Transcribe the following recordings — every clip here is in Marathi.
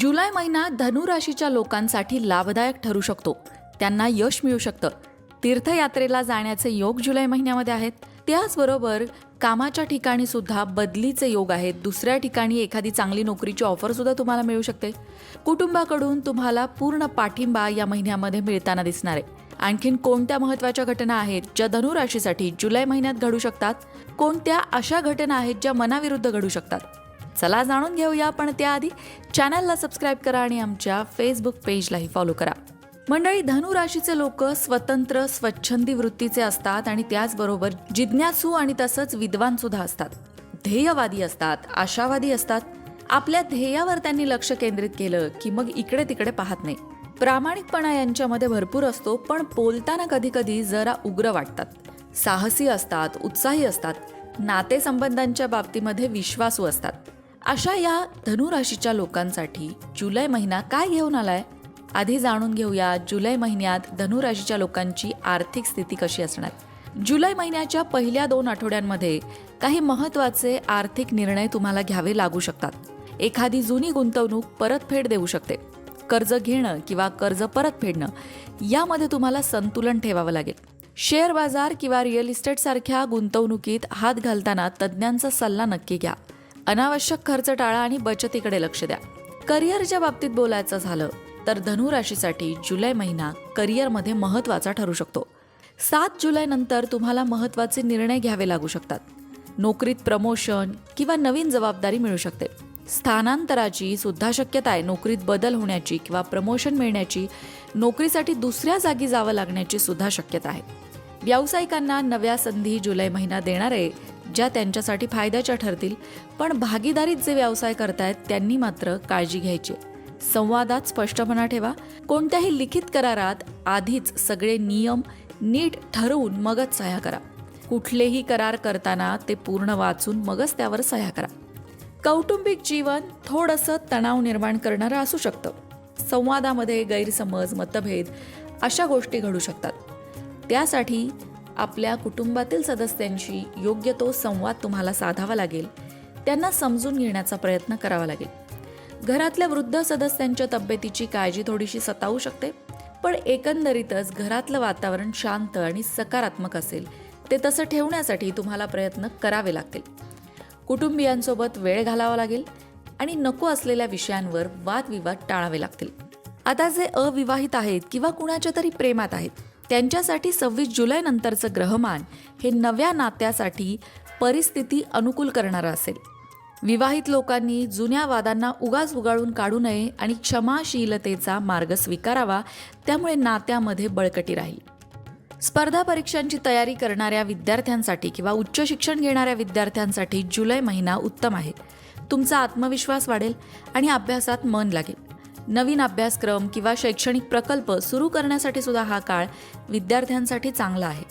जुलै महिना धनुराशीच्या लोकांसाठी लाभदायक ठरू शकतो. त्यांना यश मिळू शकतं. तीर्थयात्रेला जाण्याचे योग जुलै महिन्यामध्ये आहेत. त्याचबरोबर कामाच्या ठिकाणी सुद्धा बदलीचे योग आहेत. दुसऱ्या ठिकाणी एखादी चांगली नोकरीची ऑफर सुद्धा तुम्हाला मिळू शकते. कुटुंबाकडून तुम्हाला पूर्ण पाठिंबा या महिन्यामध्ये मिळताना दिसणार आहे. आणखीन कोणत्या महत्त्वाच्या घटना आहेत ज्या धनुराशीसाठी जुलै महिन्यात घडू शकतात? कोणत्या अशा घटना आहेत ज्या मनाविरुद्ध घडू शकतात? चला जाणून घेऊया पण त्याआधी. चॅनलला सबस्क्राईब करा आणि आमच्या फेसबुक पेजलाही फॉलो करा. मंडळी धनुराशीचे लोक स्वतंत्र स्वच्छंदी वृत्तीचे असतात आणि त्याचबरोबर जिज्ञासू आणि तसंच विद्वान सुद्धा असतात. ध्येयवादी असतात आशावादी असतात. आपल्या ध्येयावर त्यांनी लक्ष केंद्रित केलं की मग इकडे तिकडे पाहत नाही. प्रामाणिकपणा यांच्यामध्ये भरपूर असतो पण बोलताना कधी कधी जरा उग्र वाटतात. साहसी असतात उत्साही असतात. नातेसंबंधांच्या बाबतीमध्ये विश्वासू असतात. अशा या धनुराशीच्या लोकांसाठी जुलै महिना काय घेऊन आलाय? आधी जाणून घेऊया जुलै महिन्यात धनुराशीच्या लोकांची आर्थिक स्थिती कशी असणार. जुलै महिन्याच्या पहिल्या दोन आठवड्यांमध्ये काही महत्त्वाचे आर्थिक निर्णय तुम्हाला घ्यावे लागू शकतात. एखादी जुनी गुंतवणूक परतफेड देऊ शकते. कर्ज घेणं किंवा कर्ज परत फेडणं यामध्ये तुम्हाला संतुलन ठेवावं लागेल. शेअर बाजार किंवा रिअल इस्टेटसारख्या गुंतवणुकीत हात घालताना तज्ज्ञांचा सल्ला नक्की घ्या. अनावश्यक खर्च टाळा आणि बचतीकडे लक्ष द्या. करिअरच्या बाबतीत बोलायचं झालं तर धनुराशीसाठी जुलै महिना करिअरमध्ये महत्त्वाचा ठरू शकतो. सात जुलै नंतर तुम्हाला महत्त्वाचे निर्णय घ्यावे लागू शकतात. नोकरीत प्रमोशन किंवा नवीन जबाबदारी मिळू शकते. स्थानांतराची सुद्धा शक्यता आहे. नोकरीत बदल होण्याची किंवा प्रमोशन मिळण्याची नोकरीसाठी दुसऱ्या जागी जावं लागण्याची सुद्धा शक्यता आहे. व्यावसायिकांना नव्या संधी जुलै महिना देणारे ज्या त्यांच्यासाठी फायद्याच्या ठरतील पण भागीदारीत जे व्यवसाय करतायत त्यांनी मात्र काळजी घ्यायची. संवादात स्पष्टपणा ठेवा. कोणत्याही लिखित करारात आधीच सगळे नियम नीट ठरवून मगच सह्या करा. कुठलेही करार करताना ते पूर्ण वाचून मगच त्यावर सह्या करा. कौटुंबिक जीवन थोडंसं तणाव निर्माण करणारं असू शकतं. संवादामध्ये गैरसमज मतभेद अशा गोष्टी घडू शकतात. त्यासाठी आपल्या कुटुंबातील सदस्यांशी योग्य तो संवाद तुम्हाला साधावा लागेल. त्यांना समजून घेण्याचा प्रयत्न करावा लागेल. घरातल्या वृद्ध सदस्यांच्या तब्येतीची काळजी थोडीशी सतावू शकते पण एकंदरीतच घरातलं वातावरण शांत आणि सकारात्मक असेल. ते तसं ठेवण्यासाठी तुम्हाला प्रयत्न करावे लागतील. कुटुंबियांसोबत वेळ घालावा लागेल आणि नको असलेल्या विषयांवर वादविवाद टाळावे लागतील. आता जे अविवाहित आहेत किंवा कुणाच्या तरी प्रेमात आहेत त्यांच्यासाठी सव्वीस जुलै नंतरचं ग्रहमान हे नव्या नात्यासाठी परिस्थिती अनुकूल करणारं असेल. विवाहित लोकांनी जुन्या वादांना उगाच उगाळून काढू नये आणि क्षमाशीलतेचा मार्ग स्वीकारावा त्यामुळे नात्यामध्ये बळकटी राहील. स्पर्धा परीक्षांची तयारी करणाऱ्या विद्यार्थ्यांसाठी किंवा उच्च शिक्षण घेणाऱ्या विद्यार्थ्यांसाठी जुलै महिना उत्तम आहे. तुमचा आत्मविश्वास वाढेल आणि अभ्यासात मन लागेल. नवीन अभ्यासक्रम किंवा शैक्षणिक प्रकल्प सुरू करण्यासाठी सुद्धा हा काळ विद्यार्थ्यांसाठी चांगला आहे.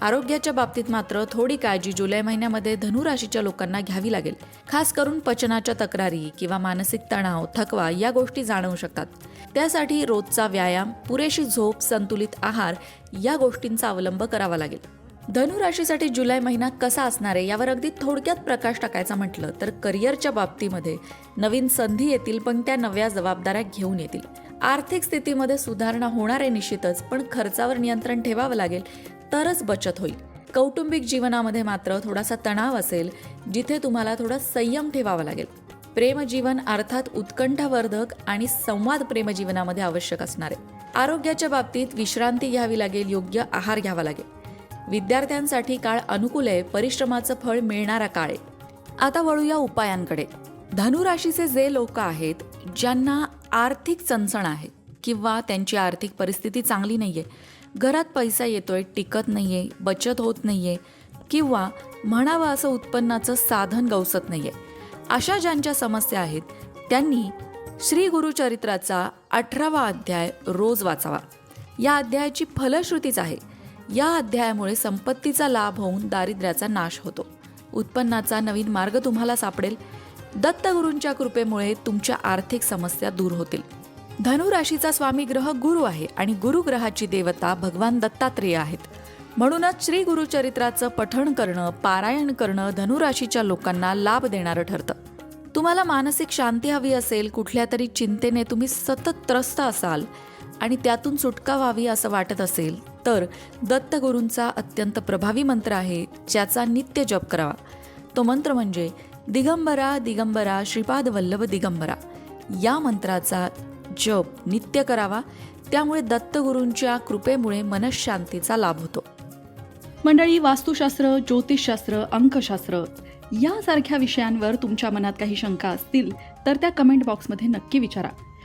आरोग्याच्या बाबतीत मात्र थोडी काळजी जुलै महिन्यामध्ये धनुराशीच्या लोकांना घ्यावी लागेल. खास करून पचनाच्या तक्रारी किंवा मानसिक तणाव थकवा या गोष्टी जाणवू शकतात. त्यासाठी रोजचा व्यायाम पुरेशी झोप संतुलित आहार या गोष्टींचा अवलंब करावा लागेल. धनुराशीसाठी जुलै महिना कसा असणार आहे यावर अगदी थोडक्यात प्रकाश टाकायचा म्हटलं तर करिअरच्या बाबतीमध्ये नवीन संधी येतील पण त्या नव्या जबाबदाऱ्या घेऊन येतील. आर्थिक स्थितीमध्ये सुधारणा होणार आहे निश्चितच पण खर्चावर नियंत्रण ठेवावं लागेल तरच बचत होईल. कौटुंबिक जीवनामध्ये मात्र थोडासा तणाव असेल जिथे तुम्हाला थोडा संयम ठेवावा लागेल. प्रेमजीवन अर्थात उत्कंठावर्धक आणि संवाद प्रेमजीवनामध्ये आवश्यक असणार आहे. आरोग्याच्या बाबतीत विश्रांती घ्यावी लागेल योग्य आहार घ्यावा लागेल. विद्यार्थ्यांसाठी काळ अनुकूल आहे परिश्रमाचं फळ मिळणारा काळ आहे. आता वळूया उपायांकडे. धनुराशीचे जे लोक आहेत ज्यांना आर्थिक चणचण आहे किंवा त्यांची आर्थिक परिस्थिती चांगली नाही आहे घरात पैसा येतोय टिकत नाही आहे बचत होत नाही आहे किंवा म्हणावं असं उत्पन्नाचं साधन गवसत आहे अशा ज्यांच्या समस्या आहेत त्यांनी श्री गुरुचरित्राचा अठरावा अध्याय रोज वाचावा. या अध्यायाची फलश्रुतीच आहे. या अध्यायामुळे संपत्तीचा लाभ होऊन दारिद्र्याचा नाश होतो. उत्पन्नाचा नवीन मार्ग तुम्हाला सापडेल. दत्तगुरूंच्या कृपेमुळे तुमच्या आर्थिक समस्या दूर होतील. धनुराशीचा स्वामी ग्रह गुरु आहे आणि गुरुग्रहाची देवता भगवान दत्तात्रेय आहेत. म्हणूनच श्री गुरुचरित्राचं पठण करणं पारायण करणं धनुराशीच्या लोकांना लाभ देणारं ठरतं. तुम्हाला मानसिक शांती हवी असेल कुठल्या तरी चिंतेने तुम्ही सतत त्रस्त असाल आणि त्यातून सुटका व्हावी असं वाटत असेल तर दत्तगुरूंचा अत्यंत प्रभावी मंत्र आहे ज्याचा नित्य जप करावा. तो मंत्र म्हणजे दिगंबरा दिगंबरा श्रीपाद वल्लभ दिगंबरा. या मंत्राचा जप नित्य करावा त्यामुळे दत्तगुरूंच्या कृपेमुळे मनशांतीचा लाभ होतो. मंडळी वास्तुशास्त्र ज्योतिषशास्त्र अंकशास्त्र यासारख्या विषयांवर तुमच्या मनात काही शंका असतील तर त्या कमेंट बॉक्समध्ये नक्की विचारा.